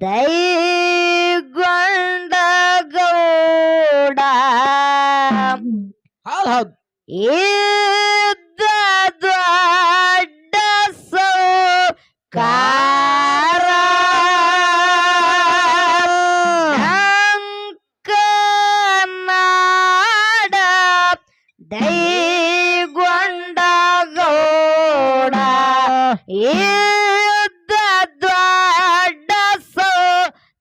ದೈಗೊಂಡ ಗೌಡ ಹೌದು ಹೌದು ಇದ್ದ ದೊಡ್ಡ ಕಾ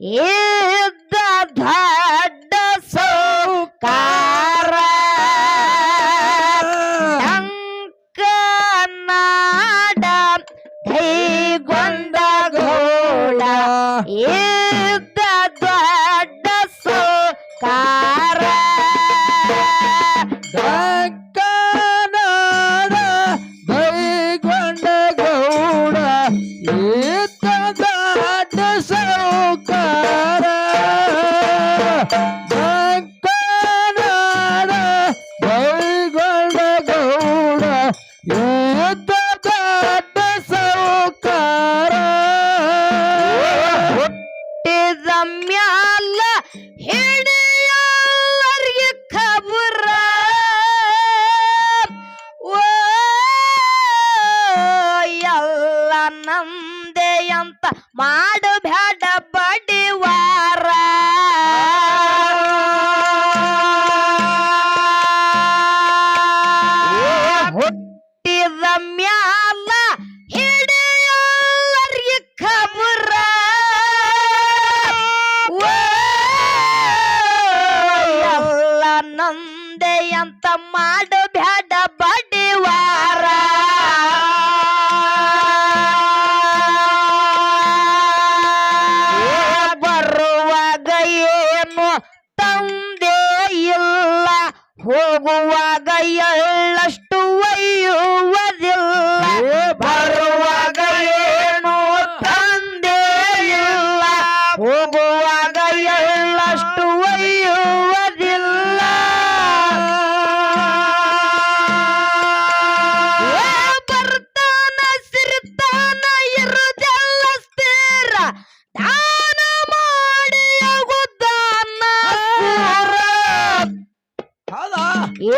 Yeah. ತಂದೆ ಅಂತ ಮಾಡಬೇಡ ಬಡಿವಾರ. ಹುಟ್ಟಿದ ಮ್ಯಾಲ ಹಿಡಿಯೋರಿ ಖಬರ. ಎಲ್ಲ ನಂದೆ ಅಂತ ಬ್ಯಾಡ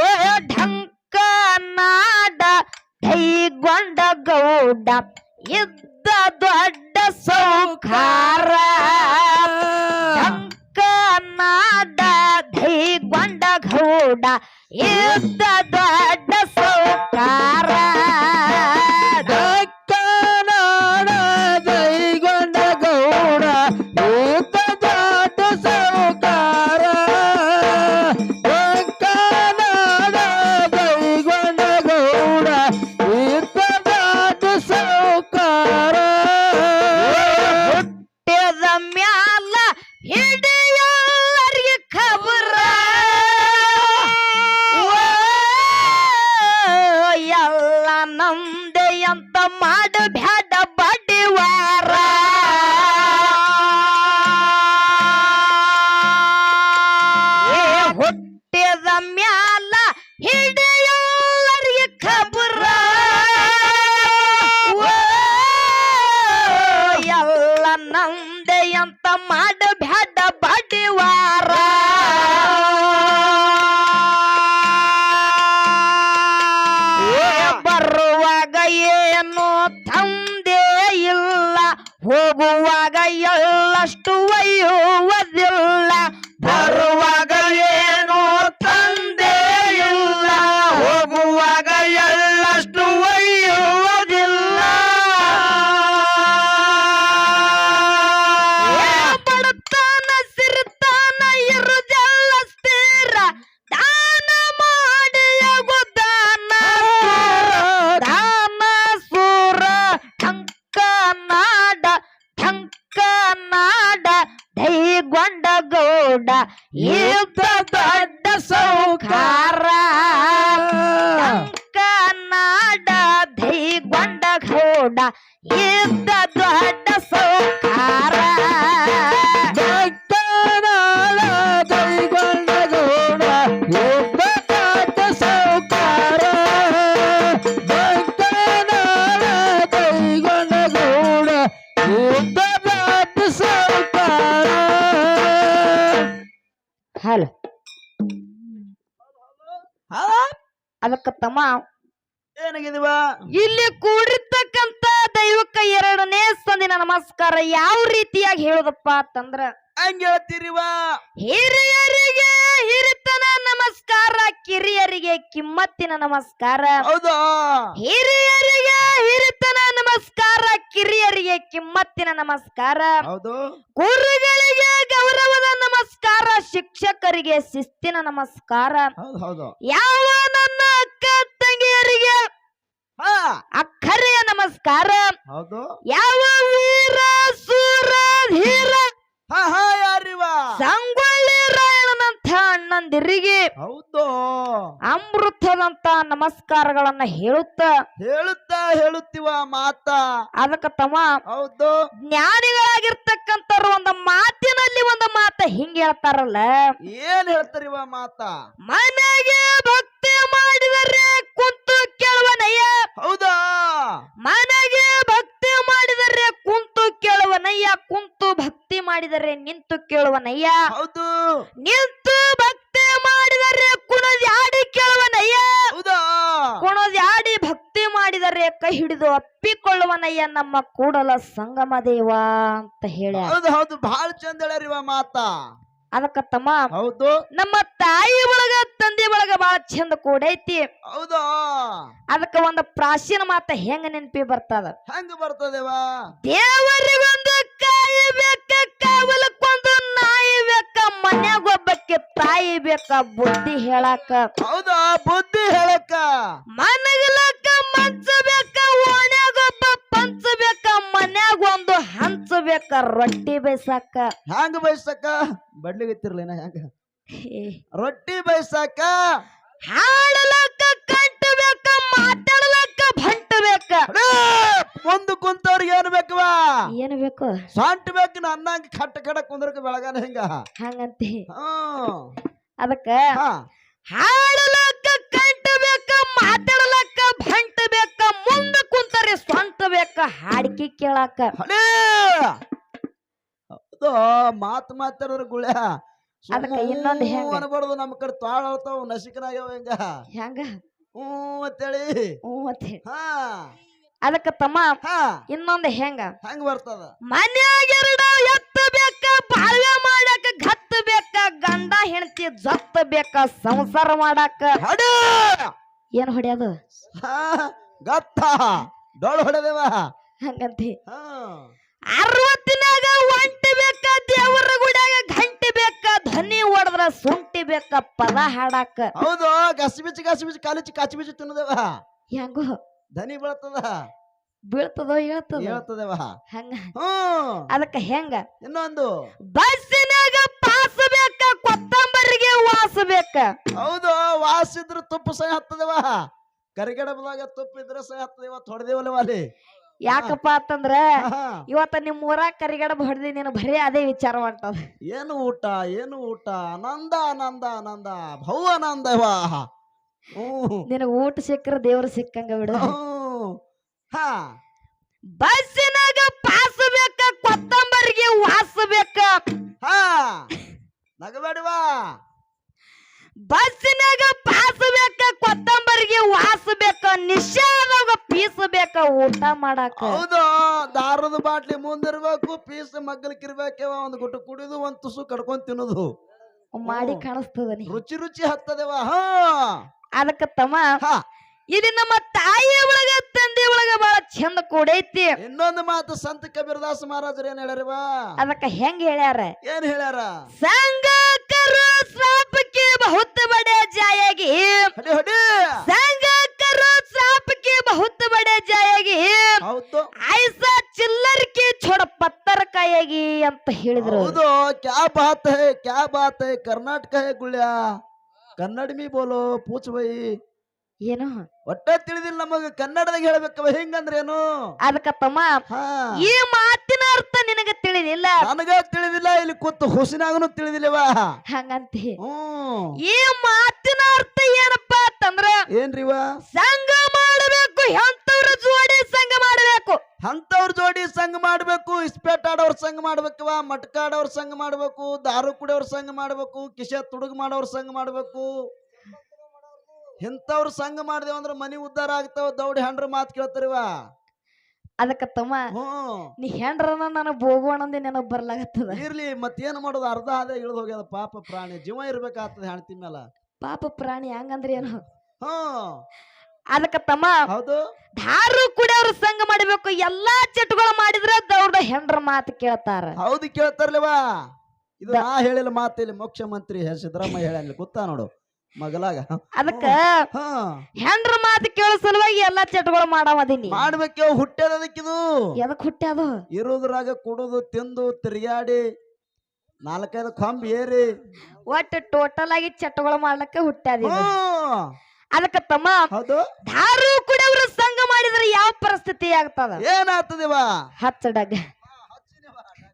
ಏ ಢಂಕ ನಾಡ ಗೊಂಡ ಗೌಡ ಯುದ್ಧ ದೊಡ್ಡ ಸೌಕಾರ. ಢಂಕ ನಾಡ ಗೊಂಡ ಗೌಡ, ಇದ್ದ ದೊಡ್ಡ ಸೌಕಾರ. ಅಂತ ಮಾಡಬ್ಯಾಡ ಬಡಿವಾರ. ಏ ಹುಟ್ಟಿದ ಮ್ಯಾಲ ಹಿಡಿಯಲ್ಲರಿಗೆ ಖಬರ. ಎಲ್ಲ ನಂದೆ ಅಂತ ಮಾಡ ಗೊಂಡ ಗೌಡ ಇದ್ದ ದೊಡ್ಡ ಸೌಕಾರ. ಕನ್ನಡ ಗೊಂಡ ಗೌಡ ಇದ್ದ ಅದಕ್ಕ ತಮ್ಮ ಏನಾಗಿದೀವ ಇಲ್ಲಿ ಕೂಡಿರ್ತಕ್ಕಂತ ದೈವಕ್ಕ ಎರಡನೇ ಸಂದಿನ ನಮಸ್ಕಾರ ಯಾವ ರೀತಿಯಾಗಿ ಹೇಳುದಪ್ಪ ಅಂತಂದ್ರ ಹಂಗ ಹೇಳ್ತೀರಿವ? ಹಿರಿಯರಿಗೆ ನಮಸ್ಕಾರ ಕಿರಿಯರಿಗೆ ಕಿಮ್ಮತ್ತಿನ ನಮಸ್ಕಾರ. ಹೌದಾ? ಹಿರಿಯರಿಗೆ ಹಿರಿತನ ನಮಸ್ಕಾರ ಕಿರಿಯರಿಗೆ ಕಿಮ್ಮತ್ತಿನ ನಮಸ್ಕಾರ. ಹೌದು. ಗುರುಗಳಿಗೆ ಗೌರವದ ನಮಸ್ಕಾರ ಶಿಕ್ಷಕರಿಗೆ ಶಿಸ್ತಿನ ನಮಸ್ಕಾರ. ಹೌದು ಹೌದು. ಯಾವ ನನ್ನ ಅಕ್ಕ ತಂಗಿಯರಿಗೆ ಹಾ. ಅಕ್ಕರೆಯ ನಮಸ್ಕಾರ. ಹೌದು. ಯಾವ ನಮಸ್ಕಾರಗಳನ್ನ ಹೇಳುತ್ತ. ಹೇಳುತ್ತಾ ಹೇಳುತ್ತಿವ ಮಾತ. ಅದಕ್ಕ ತಮ್ಮ ಹೌದು. ಜ್ಞಾನಿಗಳಾಗಿರ್ತಕ್ಕಂಥವ್ರು ಒಂದು ಮಾತಿನಲ್ಲಿ ಒಂದು ಮಾತ ಹಿಂಗ ಹೇಳ್ತಾರಲ್ಲ. ಏನ್ ಹೇಳ್ತಾರಿವ ಮಾತ? ಮನೆಗೆ ಭಕ್ತಿ ಮಾಡಿದರೆ ಕುಂತು ಕೇಳುವನಯ್ಯ. ಹೌದಾ? ಮನೆಗೆ ಭಕ್ತಿ ಮಾಡಿದರೆ ಕುಂತು ಕೇಳುವನಯ್ಯ. ಕುಂತು ಭಕ್ತಿ ಮಾಡಿದರೆ ನಿಂತು ಕೇಳುವನಯ್ಯ. ಹೌದು. ನಿಂತು ಭಕ್ತಿ ಮಾಡಿದರೆ ಕುಣದಿ ಆಡಿ ಹೌದಾ ಕುಣದ್ಯಾಡಿ ಭಕ್ತಿ ಕೈ ಹಿಡಿದು ಅಪ್ಪಿಕೊಳ್ಳುವನಯ್ಯ ನಮ್ಮ ಕೂಡಲ ಸಂಗಮ ದೇವ ಅಂತ ಹೇಳ ಹೌದು ಹೌದು. ಬಹಳ ಚಂದ ಹೇಳ್ಯಾರಿವ ಮಾತ. ಅದಕ್ಕ ತಮ್ಮ ಹೌದು. ನಮ್ಮ ತಾಯಿ ಒಳಗ ತಂದೆ ಒಳಗ ಬಹಳ ಚಂದ ಕೂಡೈತಿ ಹೌದು. ಅದಕ್ಕ ಒಂದು ಪ್ರಾಚೀನ ಮಾತ ಹೆಂಗ ನೆನಪಿ ಬರ್ತದ? ಹೆಂಗ ಬರ್ತದೇವ ದೇವರಿಗೊಂದು ಕಾಯಿ ಬೇಕ ಕಾವಲಕ್ಕೊಂದು ನಾಯಿ ಬೇಕ ಮನ್ಯಾಗ ಒಬ್ಬಕ್ಕೆ ತಾಯಿ ಬೇಕ ಬುದ್ಧಿ ಹೇಳಾಕ. ಹೌದಾ ಬುದ್ಧಿ ಹೇಳಕ. ಮನಗಲಕ್ಕ ಮಂಚ ಬೇಕ ಓಣ್ಯಾಗೊಬ್ಬ ಪಂಚ ಬೇಕ ಮನ್ಯಾಗ ಒಂದು ಹಂಚ ಬೇಕ ರೊಟ್ಟಿ ಹಂಗ ಹ್ಯಾಂಗ ಬಡ್ಲಿ ಬಡ್ಲಿಗತ್ತಿರ್ಲಿನ ನಾ ಹೇ. ರೊಟ್ಟಿ ಬೈಸಾಕ ಹಾಡಲಕ್ಕ ಕಂಟ ಬೇಕ ಮಾತಾಡಲಕ್ಕ ಭಂಟ ಬೇಕ ಒಂದು ಮುಂದ್ ಕುಂತವ್ರಿಗೆ ಏನ್ ಬೇಕವಾ ಏನು ಬೇಕು? ಸೊಂಟ ಬೇಕು ಅನ್ನಂಗ ಕಟ್ಟ ಕಡ ಕುಂದ್ರಕ ಬೆಳಗಾನ ಹಿಂಗ. ಹಂಗಂತಿ. ಹ್ಮ್. ಅದಕ್ಕ ಹಾ. ಹಾಡಲಕ್ಕ ಬೇಕ ಮಾತಾಡಲಕ್ಕ ಭಂಟ ಬೇಕ ಮುಂದ ಕುಂತರೆ ಸ್ವಂತ ಬೇಕ ಹಾಡಿಕೆ ಕೇಳಾಕ. ಅಡೇ ಹೌದು ಮಾತ್ ಮಾತಾಡೋರು ಗುಳ್ಯ. ಅದಕ್ಕ ಇನ್ನೊಂದ್ ಹೆಂಗ? ಅನ್ಬಾರ್ದು ನಮ್ ಕಡೆ ತಾಳ ಅಳ್ತಾವ ನಸಿಕನಾಗ್ಯಾವ ಹಿಂಗ? ಹೆಂಗ? ಹ್ಞೂ ಅಂತೇಳಿ. ಹ್ಞೂ ಅಂತ ಹೇಳಿ. ಹಾ. ಅದಕ್ಕ ತಮ್ಮ ಇನ್ನೊಂದು ಇನ್ನೊಂದ್ ಹೆಂಗ? ಹೆಂಗ್ ಬರ್ತದ? ಮನ್ಯಾಗ ಎರಡು ಎತ್ತ ಬೇಕ ಬಾಳ್ವೆ ಮಾಡಾಕ ಗತ್ತ ಬೇಕ ಗಂಡ ಹೆಂಡತಿ ಜತ್ತ ಬೇಕ ಸಂಸಾರ ಮಾಡಾಕ ಹೊಡೆ! ಏನ್ ಹೊಡ್ಯೋದು ಗತ್ತ. ಡೊಳ್ ಹೊಡೆದೇವ. ಹಂಗಂತಿ. ಅರವತ್ತಿನಾಗ ಒಂಟಿ ಬೇಕ ದೇವರ ಗುಡಿಯಾಗ ಘಂಟಿ ಬೇಕ ಧ್ವನಿ ಹೊಡೆದ್ರ ಸುಂಟಿ ಬೇಕ ಪದ ಹಾಡಾಕ. ಹೌದು ಗಸಿಬಿಚ್ಚಿ ಗಸಿಬಿಚ್ಚಿ ಕಾಲಿಚ್ಚಿ ಕಾಚಿ ಬಿಚ್ಚಿ ತಿನ್ನದೇವ. ಹೆಂಗೋ? ಧನಿ ಬೀಳ್ತದ? ಬೀಳ್ತದೋ ಹೇಳ್ತದ? ಹೇಳ್ತದವ ಹಂಗ? ಹ್ಮ್ ಅದಕ್ಕ ಹೆಂಗ? ಇನ್ನೊಂದು. ಬಸ್ಸಿನಾಗ ಪಾಸ್ ಬೇಕ ಕೊತ್ತಂಬರಿಗೆ ವಾಸ ಬೇಕ. ಹೌದು ವಾಸಿದ್ರ ತುಪ್ಪ ಸಹ ಹತ್ತದವ ಕರಿಗಡಬದಾಗ ತುಪ್ಪ ಇದ್ರೆ ಸಹ ಹತ್ತದ ಇವತ್ತು ಹೊಡೆದೇವಲ್ಲ ಅಲ್ಲಿ. ಯಾಕಪ್ಪ ಅಂತಂದ್ರ ಇವತ್ತ ನಿಮ್ ಊರಾಗ ಕರಿಗಡಬ ಹೊಡೆದಿ ನೀನು ಬರೀ ಅದೇ ವಿಚಾರ ಹೊಂಟದ ಏನು ಊಟ ಏನು ಊಟ? ಆನಂದ ಆನಂದ ಆನಂದ ಭೌ ಆನಂದವ ನಿನಗ ಊಟ ಸಿಕ್ಕರ ದೇವ್ರ ಸಿಕ್ಕಂಗ ಬಿಡು. ಬಸ್ಸಿನಾಗ ಪಾಸ್ ಬೇಕ ಕೊತ್ತಂಬರಿಗೆ ವಾಸ ಬೇಕ. ಹಾ. ನಗಬೇಡವಾ. ಬಸ್ಸಿನಾಗ ಪಾಸ್ ಬೇಕ ಕೊತ್ತಂಬರಿಗೆ ವಾಸ ಬೇಕ ನಿಶಾದಾಗ ಪೀಸ್ ಬೇಕ ಊಟ ಮಾಡಾಕ. ಹೌದು ದಾರದ ಬಾಟ್ಲಿ ಮುಂದಿರ್ಬೇಕು ಪೀಸ್ ಮಗ್ಗಲಿಕ್ಕಿರ್ಬೇಕು ಒಂದು ಗುಟ್ಟು ಕುಡಿದು ಒಂದು ತುಸು ಕಡ್ಕೊಂಡ್ ತಿನ್ನೋದು. ಮಾಡಿ ಕಾಣಿಸ್ತದನಿ ರುಚಿ ರುಚಿ ಹತ್ತದವ ಅದಕ್ಕ ತಮ್ಮ ಇದು ನಮ್ಮ ತಾಯಿಯ ಒಳಗ ತಂದೆ ಒಳಗ ಬಹಳ ಚಂದ ಕೂಡೈತಿ. ಇನ್ನೊಂದು ಮಾತು ಸಂತ ಕಬೀರದಾಸ ಮಹಾರಾಜರು ಏನ್ ಹೇಳ್ಯಾರವ? ಅದಕ್ಕ ಹೆಂಗ್ ಹೇಳ್ಯಾರ? ಏನ್ ಹೇಳ್ಯಾರ? ಸಂಗಕರು ಸಾಪಕ್ಕೆ ಬಹುತ್ ಬಡೆ ಜಾಯಾಗಿ. ಸಂಗಕರು ಸಾಪಕ್ಕೆ ಬಹುತ್ ಬಡೆ ಜಾಯಾಗಿ. ಐಸಾ ಚಿಲ್ಲರ್ ಗುಳ್ಳಾಗಿ ಅಂತ ಹೇಳಿದ್ರು ಹೌದು ಕ್ಯಾ ಬಾತ್ ಹೇ ಕ್ಯಾ ಬಾತ್ ಹೇ ಕರ್ನಾಟಕ ಹೇ ಗುಳ್ಯ? ಕನ್ನಡಮಿ ಬೋಲೋ ಪೂಚ್ ಬೈ ಏನು? ಒಟ್ಟ ತಿಳಿದಿಲ್ಲ ನಮಗ ಕನ್ನಡದಾಗ ಹೇಳ್ಬೇಕವ ಹೆಂಗಂದ್ರೆ ಏನು ಅದಕ್ಕಪ್ಪಮ್ಮ ಈ ಮಾತಿನ ಅರ್ಥ ನಿನಗ ತಿಳಿದಿಲ್ಲ. ನನಗ ತಿಳಿದಿಲ್ಲ ಇಲ್ಲಿ ಕೂತು ಹುಸಿನಾಗನು ತಿಳಿದಿಲ್ಲವ. ಹಂಗಂತಿ. ಈ ಮಾತಿನ ಅರ್ಥ ಏನಪ್ಪಾ ಅಂತಂದ್ರ ಏನ್ರಿವಾ? ಸಂಘ ಅಂತವ್ರ ಜೋಡಿ ಸಂಘ ಮಾಡಬೇಕು ಇಸ್ಪೇಟ್ ಆಡೋರ್ ಸಂಘ ಮಾಡ್ಬೇಕವ ಮಟ್ಕ ಆಡೋರ್ ಸಂಘ ಮಾಡ್ಬೇಕು ದಾರು ಕುಡಿಯೋರ್ ಸಂಘ ಮಾಡ್ಬೇಕು ಕಿಶೆ ತುಡುಗ ಮಾಡೋರ್ ಸಂಘ ಮಾಡ್ಬೇಕು. ಇಂಥವ್ರ ಸಂಘ ಮಾಡ್ದೇವ ಅಂದ್ರೆ ಮನಿ ಉದ್ದಾರ ಆಗ್ತಾವ ದೌಡಿ ಹಂಡ್ರ ಮಾತ್ ಕೇಳ್ತಾರಿವ ಅದಕ್ಕ ತಮ್ಮ ನೀ ಹೆಂಡ್ರನ ನನಗ್ ಬೋಗೋಣಂದಿ ನೆನಪ್ ಬರ್ಲಾಗತ್ತದ. ಇರ್ಲಿ ಮತ್ತೇನು ಮಾಡೋದು ಅರ್ಧ ಅದೇ ಇಳಿದು ಹೋಗ್ಯದ ಪಾಪ ಪ್ರಾಣಿ ಜೀವ ಇರ್ಬೇಕಾಗ್ತದೆ ಹೆಣ್ತಿ ಮೇಲೆ ಪಾಪ ಪ್ರಾಣಿ ಹಂಗಂದ್ರೆ ಏನು ಹ್ಮ್ ಅದಕ್ಕ ತಮ್ಮ ಹೌದು. ದಾರು ಅವ್ರ ಸಂಘ ಮಾಡಬೇಕು ಎಲ್ಲಾ ಚಟುಗಳು ಮಾಡಿದ್ರೆ ದೌಡ ಹೆಂಡ್ರ ಮಾತು ಕೇಳ್ತಾರ. ಹೌದು ಕೇಳ್ತಾರಲ್ವಾ? ಇದು ನಾ ಹೇಳಿಲ್ಲ ಮಾತಿಲ್ಲಿ ಮುಖ್ಯಮಂತ್ರಿ ಸಿದ್ದರಾಮಯ್ಯ ಹೇಳಲ್ಲ ಗೊತ್ತಾ ನೋಡು ಮಗಲಾಗ. ಅದಕ್ಕ ಹೆಂಡ್ರ ಮಾತು ಕೇಳೋ ಸಲುವಾಗಿ ಎಲ್ಲಾ ಚಟುಗಳು ಮಾಡಾವದೀನಿ. ಮಾಡ್ಬೇಕು ಹುಟ್ಟ್ಯದ ಅದಕ್ಕಿದು ಎದಕ್ ಹುಟ್ಟಿ ಇರೋದ್ರಾಗ ಕುಡುದು ತಿಂದು ತಿರುಗಾಡಿ ನಾಲ್ಕೈದು ಕೊಂಬ್ ಏರಿ. ಒಟ್ಟು ಟೋಟಲ್ ಆಗಿ ಚಟುಗಳು ಮಾಡ್ಲಕ್ಕೆ ಹುಟ್ಟ್ಯಾದ. ಅದಕ್ಕ ತಮ್ಮ ಹೌದು. ದಾರು ಅವರು ಸಂಘ ಮಾಡಿದ್ರೆ ಯಾವ ಪರಿಸ್ಥಿತಿ ಆಗ್ತದ? ಏನಾಗ್ತದಿವ ಹಚ್ಚಡಾಗ. ಡಗ್